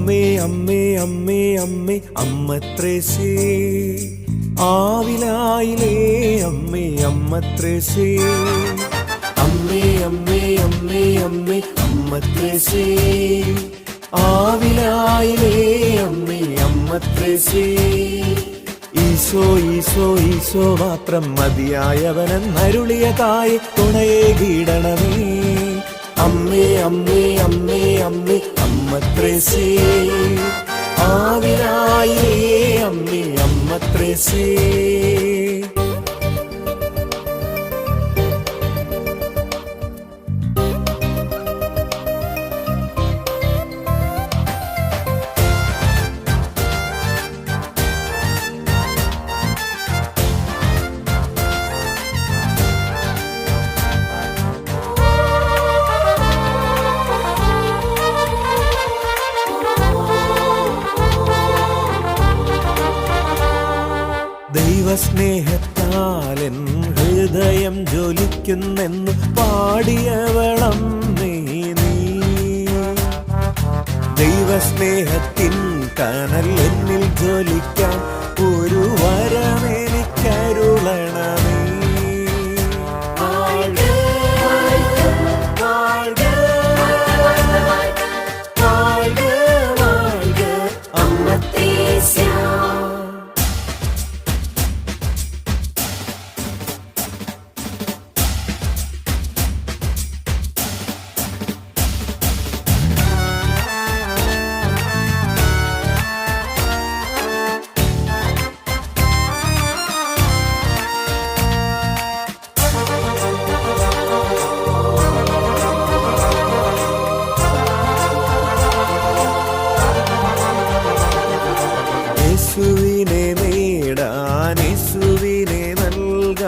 അമ്മേ അമ്മേ അമ്മേ അമ്മേ അമ്മ ത്രേസേ ആവിലായിലേ അമ്മേ അമ്മ ത്രേസേ അമ്മേ അമ്മേ അമ്മേ അമ്മേ അമ്മ ത്രേസേ ആവിലായിലേ അമ്മേ അമ്മ ത്രേസേ ഈശോ ഈശോ ഈശോ മാത്രം മതിയായവനെന്നരുളിയ തായി തുണയെ കീടണമേ അമ്മേ അമ്മേ അമ്മേ അമ്മേ അമ്മ ത്രേസേ ആവിനായേ അമ്മേ അമ്മ ത്രേസേ ദൈവസ്നേഹത്താലെൻ ഹൃദയം ജ്വലിക്കുന്നെന്നു പാടിയവളം നീ ദൈവസ്നേഹത്തിൻ കനൽ എന്നിൽ ജ്വലിക്കാൻ ഒരു വരമെനിക്കരുളണമേ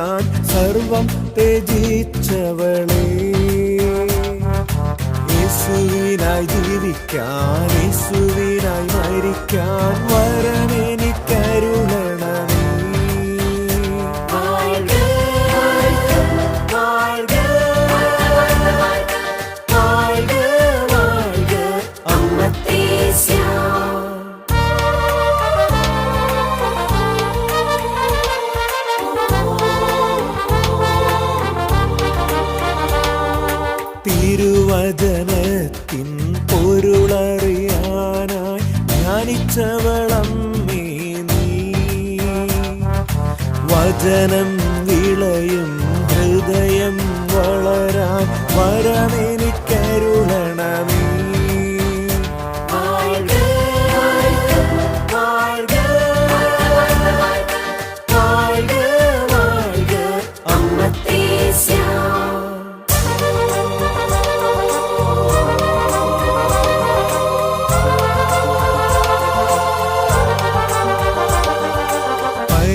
നൽകാൻ സർവം ത്യജിച്ചവളെ. യേശുവിനായി ജീവിക്കാൻ യേശുവിനായി മരിക്കാൻ വരമെനിക്കരുളണമേ തിരുവചനത്തിൻ പൊരുളറിയാനായി ധ്യാനിച്ചവളമ്മേ നീ വചനം വിളയും ഹൃദയം വളരാൻ വരമെനിക്കരുളണമേ.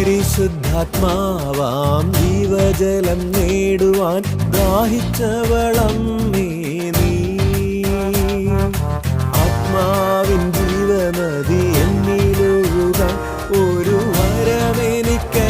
പരിശുദ്ധാത്മാവാം ജീവജലം നേടുവാൻ ദാഹിച്ചവളം നീ ആത്മാവിൻ ജീവനദി എന്നിലൊഴുകാൻ ഒരു വരമെനിക്കരുളണമേ